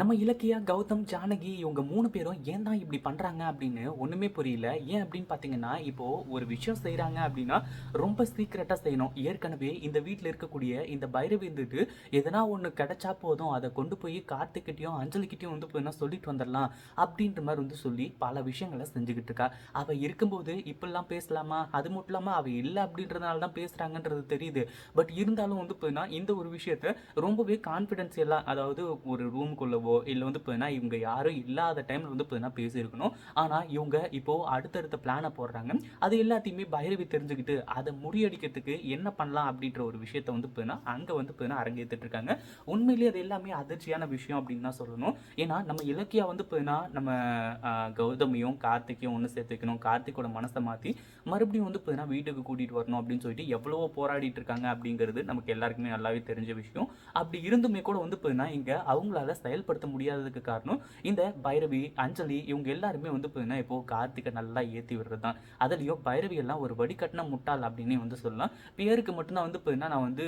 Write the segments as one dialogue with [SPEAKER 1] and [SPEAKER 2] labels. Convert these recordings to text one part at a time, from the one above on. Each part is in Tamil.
[SPEAKER 1] நம்ம இலக்கியா கௌதம் ஜானகி இவங்க மூணு பேரும் ஏன் தான் இப்படி பண்ணுறாங்க அப்படின்னு ஒன்றுமே புரியல. ஏன் அப்படின்னு பார்த்தீங்கன்னா இப்போது ஒரு விஷயம் செய்கிறாங்க அப்படின்னா ரொம்ப சீக்கிரட்டாக செய்யணும். ஏற்கனவே இந்த வீட்டில் இருக்கக்கூடிய இந்த பைரவிந்துட்டு எதனா ஒன்று கிடைச்சா போதும். அதை கொண்டு போய் கார்த்திக்கிட்டையும் அஞ்சலிக்கிட்டையும் வந்து போய் சொல்லிட்டு வந்துடலாம் அப்படின்ற மாதிரி வந்து சொல்லி பல விஷயங்களை செஞ்சுக்கிட்டு இருக்கா. அவள் இருக்கும்போது இப்படிலாம் பேசலாமா? அது மட்டும் இல்லாமல் அவள் இல்லை அப்படின்றதுனால தான் பேசுகிறாங்கன்றது தெரியுது. பட் இருந்தாலும் வந்து போயின்னா இந்த ஒரு விஷயத்த ரொம்பவே கான்ஃபிடென்ஷியலாக அதாவது ஒரு ரூமுக்குள்ளவோ இல்லை வந்து பார்த்தீங்கன்னா இவங்க யாரும் இல்லாத டைமில் வந்து பார்த்தீங்கன்னா பேசியிருக்கணும். ஆனால் இவங்க இப்போது அடுத்தடுத்த பிளானை போடுறாங்க. அது எல்லாத்தையுமே பைரவி தெரிஞ்சுக்கிட்டு அதை முறியடிக்கிறதுக்கு என்ன பண்ணலாம் அப்படின்ற ஒரு விஷயத்த வந்து பார்த்தீங்கன்னா அங்கே வந்து பார்த்தீங்கன்னா அரங்கேற்றிட்டு இருக்காங்க. உண்மையிலேயே அது எல்லாமே அதிர்ச்சியான விஷயம் அப்படின்னு தான் சொல்லணும். ஏன்னா நம்ம இலக்கியா வந்து பார்த்தீங்கன்னா நம்ம கௌதமியும் கார்த்திக்கையும் ஒன்று சேர்த்து வைக்கணும். கார்த்திக்கோட மனசை மாற்றி மறுபடியும் வந்து பார்த்தீங்கன்னா வீட்டுக்கு கூட்டிகிட்டு வரணும் அப்படின்னு சொல்லிட்டு எவ்வளவோ போராடிட்டு இருக்காங்க அப்படிங்கிறது நமக்கு எல்லாருக்குமே நல்லாவே தெரிஞ்ச விஷயம். அப்படி இருந்துமே கூட வந்து பார்த்தீங்கன்னா இங்கே அவங்களால செயல்படுத்த முடியாததுக்கு காரணம் இந்த பைரவி அஞ்சலி இவங்க எல்லாருமே வந்து பார்த்தீங்கன்னா இப்போ கார்த்திகை நல்லா ஏற்றி விடுறது தான் அதுலேயும் பைரவி எல்லாம் ஒரு வடிகட்டின முட்டாள் அப்படின்னு வந்து சொல்லலாம். பேருக்கு மட்டும்தான் வந்து பார்த்தீங்கன்னா நான் வந்து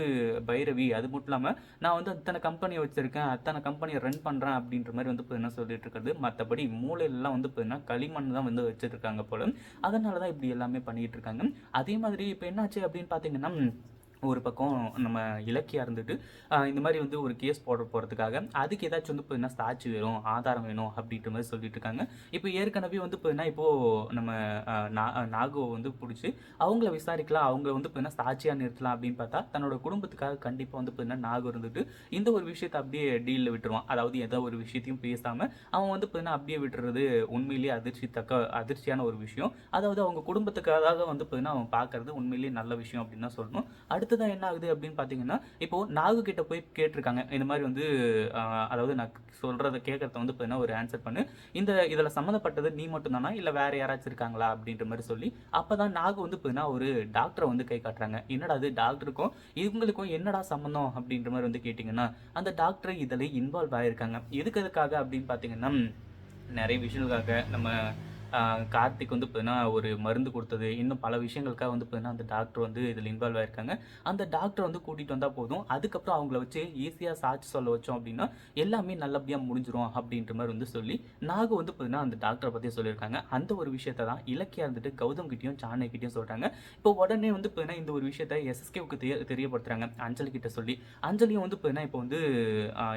[SPEAKER 1] பைரவி. அது மட்டும் இல்லாமல் நான் வந்து அத்தனை கம்பெனி வச்சுருக்கேன் அத்தனை கம்பெனியை ரன் பண்ணுறேன் அப்படின்ற மாதிரி வந்து பார்த்தீங்கன்னா சொல்லிட்டு இருக்கிறது. மற்றபடி மூளையிலலாம் வந்து பார்த்தீங்கன்னா களிமண் தான் வந்து வச்சுட்டு இருக்காங்க போல. அதனால தான் இப்படி எல்லாமே பண்ணிகிட்டு இருக்காங்க. அதே மாதிரி இப்போ என்னாச்சு அப்படின்னு பார்த்தீங்கன்னா ஒரு பக்கம் நம்ம இலக்கியாக இருந்துட்டு இந்த மாதிரி வந்து ஒரு கேஸ் போட போகிறதுக்காக அதுக்கு ஏதாச்சும் வந்து இப்போ என்ன சாட்சி வேணும் ஆதாரம் வேணும் அப்படின்ற மாதிரி சொல்லிட்டு இருக்காங்க. இப்போ ஏற்கனவே வந்து இப்போ என்ன இப்போது நம்ம நாகோ நா வந்து பிடிச்சி அவங்கள விசாரிக்கலாம் அவங்க வந்து இப்போ என்ன சாட்சியாக நிறுத்தலாம் அப்படின்னு பார்த்தா தன்னோட குடும்பத்துக்காக கண்டிப்பாக வந்து இப்போ என்ன நாகோ இருந்துட்டு இந்த ஒரு விஷயத்தை அப்படியே டீலில் விட்டுருவான். அதாவது ஏதோ ஒரு விஷயத்தையும் பேசாமல் அவன் வந்து இப்போ என்ன அப்படியே விட்டுறது உண்மையிலேயே அதிர்ச்சி தக்க அதிர்ச்சியான ஒரு விஷயம். அதாவது அவங்க குடும்பத்துக்காக வந்து இப்போ அவன் பார்க்கறது உண்மையிலேயே நல்ல விஷயம் அப்படின்னு தான் சொல்லணும். அடுத்ததான் என்ன ஆகுது அப்படின்னு பார்த்தீங்கன்னா இப்போ நாகு கிட்ட போய் கேட்டிருக்காங்க. இந்த மாதிரி வந்து அதாவது நான் சொல்றத கேட்கறத வந்து இப்போ ஒரு ஆன்சர் பண்ணு. இந்த இதில் சம்மந்தப்பட்டது நீ மட்டும்தானா? இல்லை வேற யாராச்சும் இருக்காங்களா? அப்படின்ற மாதிரி சொல்லி அப்பதான் நாகு வந்து பார்த்தீங்கன்னா ஒரு டாக்டரை வந்து கை காட்டுறாங்க. என்னடா அது? டாக்டருக்கும் இவங்களுக்கும் என்னடா சம்மந்தம் அப்படின்ற மாதிரி வந்து கேட்டிங்கன்னா அந்த டாக்டர் இதில் இன்வால்வ் ஆயிருக்காங்க. எதுக்கு எதுக்காக அப்படின்னு பார்த்தீங்கன்னா நிறைய விஷயங்களுக்காக நம்ம கார்த்திக் வந்து பார்த்தீங்கன்னா ஒரு மருந்து கொடுத்தது. இன்னும் பல விஷயங்களுக்காக வந்து பார்த்தீங்கன்னா அந்த டாக்டர் வந்து இதில் இன்வால்வ் ஆயிருக்காங்க. அந்த டாக்டர் வந்து கூட்டிகிட்டு வந்தால் போதும். அதுக்கப்புறம் அவங்கள வச்சு ஈஸியாக சாட்சி சொல்ல வச்சோம் அப்படின்னா எல்லாமே நல்லபடியாக முடிஞ்சிரும் அப்படின்ற மாதிரி வந்து சொல்லி நாக வந்து பார்த்தீங்கன்னா அந்த டாக்டரை பற்றி சொல்லியிருக்காங்க. அந்த ஒரு விஷயத்தை தான் இலக்கியா இருந்துட்டு கௌதம் கிட்டையும் சாணை கிட்டையும் சொல்கிறாங்க இப்போ உடனே வந்து பார்த்தீங்கன்னா இந்த ஒரு விஷயத்த எஸ்எஸ்கேவுக்கு தெரிய தெரியப்படுத்துறாங்க. அஞ்சலி கிட்ட சொல்லி. அஞ்சலியும் வந்து பார்த்தீங்கன்னா இப்போ வந்து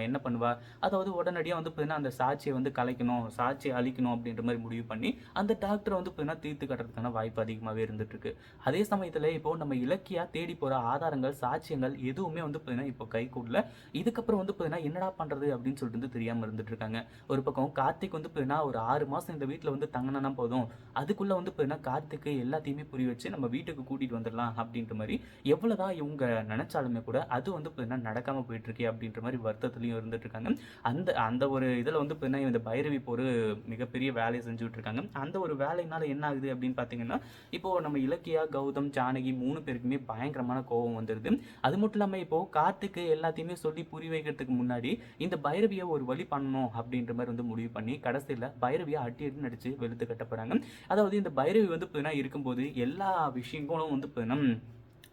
[SPEAKER 1] என்ன பண்ணுவா? அதாவது உடனடியாக வந்து பார்த்தீங்கன்னா அந்த சாட்சியை வந்து கலைக்கணும் சாட்சியை அழிக்கணும் அப்படின்ற மாதிரி முடிவு பண்ணி அந்த டாக்டரை வந்து பார்த்தீங்கன்னா தீர்த்து கட்டுறதுக்கான வாய்ப்பு அதிகமாகவே இருந்துட்டுருக்கு. அதே சமயத்தில் இப்போ நம்ம இலக்கியா தேடி போகிற ஆதாரங்கள் சாட்சியங்கள் எதுவுமே வந்து பார்த்தீங்கன்னா இப்போ கை கூடல. இதுக்கப்புறம் வந்து பார்த்தீங்கன்னா என்னடா பண்ணுறது அப்படின்னு சொல்லிட்டு வந்து தெரியாமல் இருந்துட்டு இருக்காங்க ஒரு பக்கம் கார்த்திக் வந்து பார்த்தீங்கன்னா ஒரு ஆறு மாதம் இந்த வீட்டில் வந்து தங்கினா போதும். அதுக்குள்ளே வந்து பார்த்தீங்கன்னா கார்த்திக்கு எல்லாத்தையுமே புரிய வச்சு நம்ம வீட்டுக்கு கூட்டிகிட்டு வந்துடலாம் அப்படின்ற மாதிரி எவ்வளோதான் இவங்க நினச்சாலுமே கூட அது வந்து பார்த்தீங்கன்னா நடக்காமல் போயிட்டுருக்கே அப்படின்ற மாதிரி வருத்தத்துலையும் இருந்துட்டு இருக்காங்க அந்த அந்த ஒரு இதில் வந்து பார்த்தீங்கன்னா இந்த பைரவி இப்போ ஒரு மிகப்பெரிய வேலையை செஞ்சுட்டு இருக்காங்க அந்த ஒரு வேலையினால என்ன ஆகுது அப்படின்னு பார்த்தீங்கன்னா இப்போ நம்ம இலக்கியா கௌதம் ஜானகி மூணு பேருக்குமே பயங்கரமான கோபம் வந்துடுது அது மட்டும் இல்லாமல் இப்போ கார்த்திக்கு எல்லாத்தையுமே சொல்லி புரி வைக்கிறதுக்கு முன்னாடி இந்த பைரவியை ஒரு வழி பண்ணணும் அப்படின்ற மாதிரி வந்து முடிவு பண்ணி கடைசியில் பைரவியை அட்டி அடி நடிச்சு வெளுத்து கட்ட போகிறாங்க அதாவது இந்த பைரவி வந்து பார்த்தீங்கன்னா இருக்கும்போது எல்லா விஷயங்களும் வந்து பார்த்தீங்கன்னா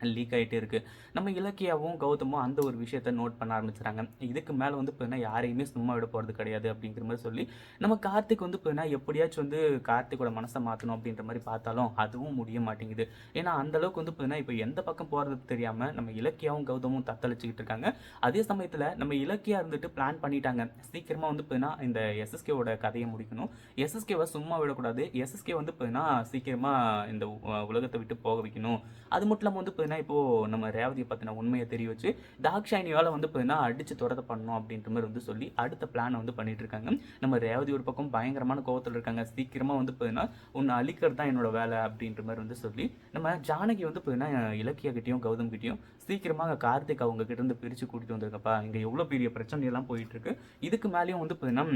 [SPEAKER 1] லீக் ஆகிட்டே இருக்குது நம்ம இலக்கியாவும் கௌதமும் அந்த ஒரு விஷயத்த நோட் பண்ண ஆரம்பிச்சுறாங்க. இதுக்கு மேலே வந்து பார்த்தீங்கன்னா யாரையுமே சும்மா விட போகிறது கிடையாது அப்படிங்கிற மாதிரி சொல்லி நம்ம கார்த்திக் வந்து பார்த்தீங்கன்னா எப்படியாச்சும் வந்து கார்த்திக்கோட மனசை மாற்றணும் அப்படின்ற மாதிரி பார்த்தாலும் அதுவும் முடிய மாட்டேங்குது. ஏன்னா அந்தளவுக்கு வந்து பார்த்தீங்கன்னா இப்போ எந்த பக்கம் போகிறது தெரியாமல் நம்ம இலக்கியாவும் கௌதமும் தத்தளிச்சுக்கிட்டு இருக்காங்க. அதே சமயத்தில் நம்ம இலக்கியா இருந்துட்டு பிளான் பண்ணிட்டாங்க. சீக்கிரமாக வந்து பார்த்தீங்கன்னா இந்த எஸ்எஸ்கேவோட கதையை முடிக்கணும். எஸ்எஸ்கேவை சும்மா விடக்கூடாது. எஸ்எஸ்கே வந்து பார்த்தீங்கன்னா சீக்கிரமாக இந்த உ- உலகத்தை விட்டு போக வைக்கணும். அது மட்டும் இல்லாமல் வந்து பார்த்தீங்கன்னா இப்போ நம்ம ரேவதியை பற்றின உண்மையை தெரிய வச்சு டாக்ஷாயினியால் வந்து பார்த்தீங்கன்னா அடித்து துரத பண்ணணும் அப்படின்ற மாதிரி வந்து சொல்லி அடுத்த பிளானை வந்து பண்ணிட்டு இருக்காங்க. நம்ம ரேவதி ஒரு பக்கம் பயங்கரமான கோவத்தில் இருக்காங்க. சீக்கிரமாக வந்து பார்த்தீங்கன்னா உன்னை அழிக்கிறது தான் என்னோட வேலை அப்படின்ற மாதிரி வந்து சொல்லி நம்ம ஜானகி வந்து பார்த்தீங்கன்னா இலக்கிய கிட்டயும் கௌதம் கிட்டயும் சீக்கிரமாக கார்த்திக் அவங்க கிட்டேருந்து பிரித்து கூட்டிகிட்டு வந்திருக்கப்பா. இங்கே எவ்வளோ பெரிய பிரச்சனையெல்லாம் போயிட்டுருக்கு இதுக்கு மேலேயும் வந்து பார்த்தீங்கன்னா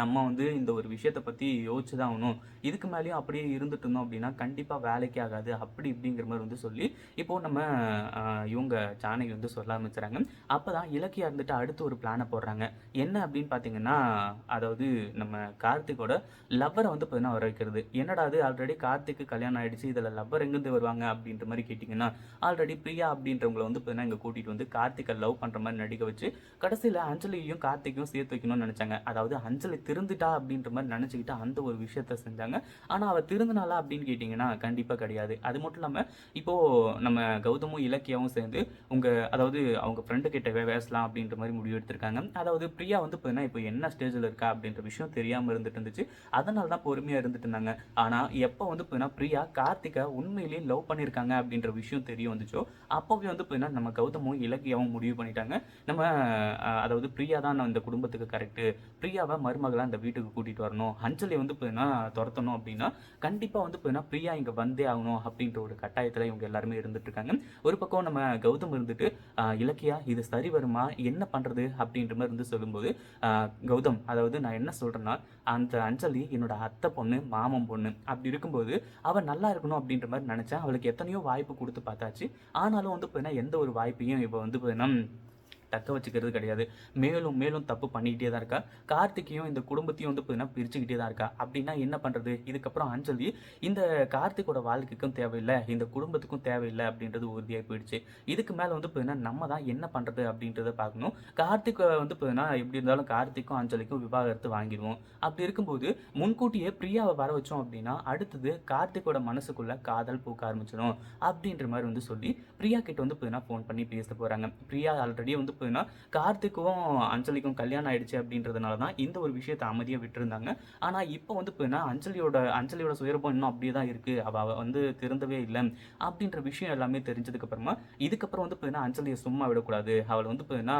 [SPEAKER 1] நம்ம வந்து இந்த ஒரு விஷயத்த பற்றி யோசிச்சு தான் ஆகணும். இதுக்கு மேலேயும் அப்படியே இருந்துட்டு இருந்தோம் அப்படின்னா கண்டிப்பாக வேலைக்கு ஆகாது. அப்படி இப்படிங்கிற மாதிரி வந்து சொல்லி இப்போது நம்ம இவங்க ஜானகி வந்து சொல்ல ஆரம்பிச்சுறாங்க. அப்போ தான் இலக்கியா இருந்துட்டு அடுத்து ஒரு பிளானை போடுறாங்க. என்ன அப்படின்னு பார்த்தீங்கன்னா அதாவது நம்ம கார்த்திக்கோட லவ்வரை வந்து பார்த்தீங்கன்னா வர வைக்கிறது. என்னடா அது ஆல்ரெடி கார்த்திக்கு கல்யாணம் ஆகிடுச்சு இதில் லவ்வர் எங்கேருந்து வருவாங்க அப்படின்ற மாதிரி கேட்டிங்கன்னா ஆல்ரெடி பிரியா அப்படின்றவங்களை வந்து பார்த்தீங்கன்னா இங்கே கூட்டிகிட்டு வந்து கார்த்திகை லவ் பண்ணுற மாதிரி நடிக்க வச்சு கடைசியில் அஞ்சலியையும் கார்த்திகையும் சேர்த்து வைக்கணும்னு நினச்சாங்க. அதாவது அஞ்சலி திருந்துட்டா அப்படின்ற மாதிரி நினச்சிக்கிட்டு அந்த ஒரு விஷயத்த செஞ்சாங்க. ஆனால் அவள் திருந்தினாளா அப்படின்னு கேட்டிங்கன்னா கண்டிப்பாக கிடையாது. அது மட்டும் இல்லாமல் இப்போது நம்ம கௌதமும் இலக்கியாவும் சேர்ந்து உங்கள் அதாவது அவங்க ஃப்ரெண்டு கிட்டவே பேசலாம் அப்படின்ற மாதிரி முடிவு எடுத்திருக்காங்க. அதாவது பிரியா வந்து பார்த்தீங்கன்னா இப்போ என்ன ஸ்டேஜில் இருக்கா அப்படின்ற விஷயம் தெரியாமல் இருந்துட்டு இருந்துச்சு. அதனால தான் பொறுமையாக இருந்துட்டு இருந்தாங்க. ஆனால் எப்போ வந்து பார்த்தீங்கன்னா பிரியா கார்த்திகை உண்மையிலேயே லவ் பண்ணியிருக்காங்க அப்படின்ற விஷயம் தெரிய வந்துச்சோ அப்போவே வந்து பார்த்தீங்கன்னா நம்ம கௌதமும் இலக்கியாவும் முடிவு பண்ணிட்டாங்க. நம்ம அதாவது பிரியா தான் இந்த குடும்பத்துக்கு கரெக்டு பிரியாவை மகளை அந்த வீட்டுக்கு கூட்டிகிட்டு வரணும். அஞ்சலி வந்து பார்த்தீங்கன்னா துரத்தணும் அப்படின்னா கண்டிப்பாக வந்து பார்த்தீங்கன்னா பிரியா இங்கே வந்தே ஆகணும் அப்படின்ற ஒரு கட்டாயத்தில் இவங்க எல்லாருமே இருந்துட்டு இருக்காங்க. ஒரு பக்கம் நம்ம கௌதம் இருந்துட்டு இலக்கியா இது சரி வருமா? என்ன பண்ணுறது அப்படின்ற மாதிரி இருந்து சொல்லும்போது கௌதம் அதாவது நான் என்ன சொல்கிறேன்னா அந்த அஞ்சலி என்னோட அத்தை பொண்ணு மாமன் பொண்ணு. அப்படி இருக்கும்போது அவள் நல்லா இருக்கணும் அப்படின்ற மாதிரி நினச்சேன் அவளுக்கு எத்தனையோ வாய்ப்பு கொடுத்து பார்த்தாச்சு. ஆனாலும் வந்து பார்த்தீங்கன்னா எந்த ஒரு வாய்ப்பையும் இப்போ வந்து பார்த்தீங்கன்னா தக்க வச்சுக்கிறது கிடையாது. மேலும் மேலும் தப்பு பண்ணிக்கிட்டே தான் இருக்கா? கார்த்திகையும் இந்த குடும்பத்தையும் வந்து பார்த்தீங்கன்னா பிரிச்சுக்கிட்டே தான் இருக்கா? அப்படின்னா என்ன பண்ணுறது இதுக்கப்புறம் அஞ்சலி இந்த கார்த்திகோட வாழ்க்கைக்கும் தேவையில்லை இந்த குடும்பத்துக்கும் தேவையில்லை அப்படின்றது உறுதியாக போயிடுச்சு. இதுக்கு மேலே வந்து பார்த்தீங்கன்னா நம்ம தான் என்ன பண்ணுறது அப்படின்றத பார்க்கணும். கார்த்திக் வந்து பார்த்தீங்கன்னா எப்படி இருந்தாலும் கார்த்திக்கும் அஞ்சலிக்கும் விவாகரத்து வாங்கிடுவோம். அப்படி இருக்கும்போது முன்கூட்டியே பிரியாவை வர வச்சோம் அப்படின்னா அடுத்தது கார்த்திகோட மனசுக்குள்ள காதல் பூக்க ஆரம்பிச்சிடும் அப்படின்ற மாதிரி வந்து சொல்லி பிரியா கிட்ட வந்து பார்த்தீங்கன்னா ஃபோன் பண்ணி பேச போகிறாங்க பிரியா ஆல்ரெடி வந்து பார்த்தீங்கன்னா கார்த்திக்கும் அஞ்சலிக்கும் கல்யாணம் ஆயிடுச்சு அப்படின்றதுனால தான் இந்த ஒரு விஷயத்தை அமைதியாக விட்டுருந்தாங்க. ஆனால் இப்போ வந்து பார்த்தீங்கன்னா அஞ்சலியோட அஞ்சலியோட சுயரூபம் இன்னும் அப்படியே தான் இருக்குது அவள் வந்து திருந்தவே இல்லை அப்படின்ற விஷயம் எல்லாமே தெரிஞ்சதுக்கு அப்புறமா இதுக்கப்புறம் வந்து பார்த்தீங்கன்னா அஞ்சலியை சும்மா விடக்கூடாது. அவளை வந்து பார்த்தீங்கன்னா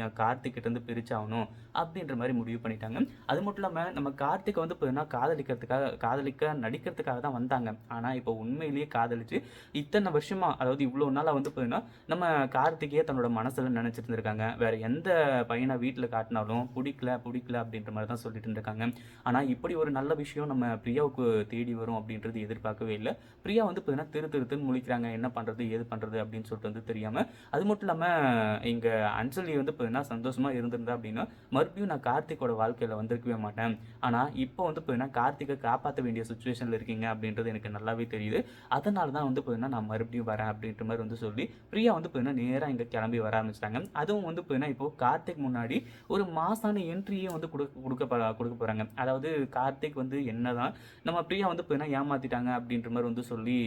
[SPEAKER 1] என் கார்த்திக் இருந்து பிரிச்சாகணும் அப்படின்ற மாதிரி முடிவு பண்ணிட்டாங்க. அது மட்டும் இல்லாமல் நம்ம கார்த்திகை வந்து பார்த்தீங்கன்னா காதலிக்கிறதுக்காக காதலிக்க நடிக்கிறதுக்காக தான் வந்தாங்க. ஆனால் இப்போ உண்மையிலேயே காதலிச்சு இத்தனை வருஷமா அதாவது இவ்வளோ நாளாக வந்து பார்த்தீங்கன்னா நம்ம கார்த்திகையே தன்னோட மனசில் நினச்சிட்டு இருந்திருக்காங்க எந்த பையனை வீட்டில் காட்டினாலும் பிடிக்கல பிடிக்கல அப்படின்ற மாதிரி தான் சொல்லிட்டு இருந்திருக்காங்க. ஆனால் இப்படி ஒரு நல்ல விஷயம் நம்ம பிரியாவுக்கு தேடி வரும் அப்படின்றது எதிர்பார்க்கவே இல்லை. பிரியா வந்து பார்த்தீங்கன்னா திரு திருத்துன்னு முழிக்கிறாங்க. என்ன பண்ணுறது ஏது பண்ணுறது அப்படின்னு சொல்லிட்டு வந்து தெரியாமல் அது மட்டும் இல்லாமல் இங்கே அஞ்சலி வந்து பார்த்தீங்கன்னா சந்தோஷமாக இருந்திருந்தா அப்படின்னா மறுபடியும் நான் கார்த்திகோட வாழ்க்கையில் வந்திருக்கவே மாட்டேன். ஆனால் இப்போ வந்து பார்த்தீங்கன்னா கார்த்திகை காப்பாற்ற வேண்டிய சுச்சுவேஷனில் இருக்கீங்க அப்படின்றது எனக்கு நல்லாவே தெரியுது. அதனால தான் வந்து பார்த்தீங்கன்னா நான் மறுபடியும் வரேன் அப்படின்ற மாதிரி வந்து சொல்லி பிரியா வந்து பார்த்தீங்கன்னா நேராக இங்கே கிளம்பி வர ஆரம்பிச்சிட்டாங்க. அதுவும் வந்து பார்த்தீங்கன்னா இப்போது கார்த்திக் முன்னாடி ஒரு மாசான என்ட்ரியே வந்து கொடுக்க கொடுக்க கொடுக்க போகிறாங்க அதாவது கார்த்திக் வந்து என்ன தான் நம்ம பிரியா வந்து பார்த்தீங்கன்னா ஏமாத்திட்டாங்க அப்படின்ற மாதிரி வந்து சொல்லி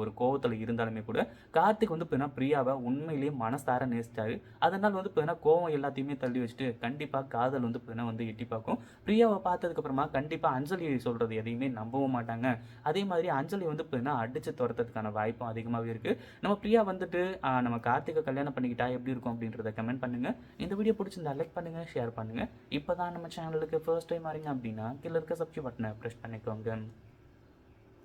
[SPEAKER 1] ஒரு கோவத்தில் இருந்தாலுமே கூட கார்த்திக் வந்து பார்த்தீங்கன்னா பிரியாவை உண்மையிலேயே மனசார நேசித்தாரு அதனால் வந்து பார்த்தீங்கன்னா கோவம் எல்லாத்தையுமே தள்ளி வச்சுட்டு கண்டிப்பாக காதல் வந்து பார்த்தீங்கன்னா வந்து எட்டி பார்க்கும். பிரியாவை பார்த்ததுக்கப்புறமா கண்டிப்பாக அஞ்சலி சொல்கிறது எதையுமே நம்பவும் மாட்டாங்க. அதே மாதிரி அஞ்சலி வந்து பார்த்தீங்கன்னா அடித்து துரத்துறதுக்கான வாய்ப்பும் அதிகமாகவே இருக்குது நம்ம பிரியா வந்துட்டு நம்ம கார்த்திகை கல்யாணம் பண்ணிக்கிட்டா எப்படி இருக்கும் அப்படின்றத கமெண்ட் பண்ணுங்கள் இந்த வீடியோ பிடிச்சிருந்தா லைக் பண்ணுங்கள் ஷேர் பண்ணுங்கள் இப்போ தான் நம்ம சேனலுக்கு ஃபர்ஸ்ட் டைம் வரீங்க அப்படின்னா கீழே இருக்க சப்ஸ்கிரைப் பட்டனை ப்ரெஸ் பண்ணிக்கோங்க.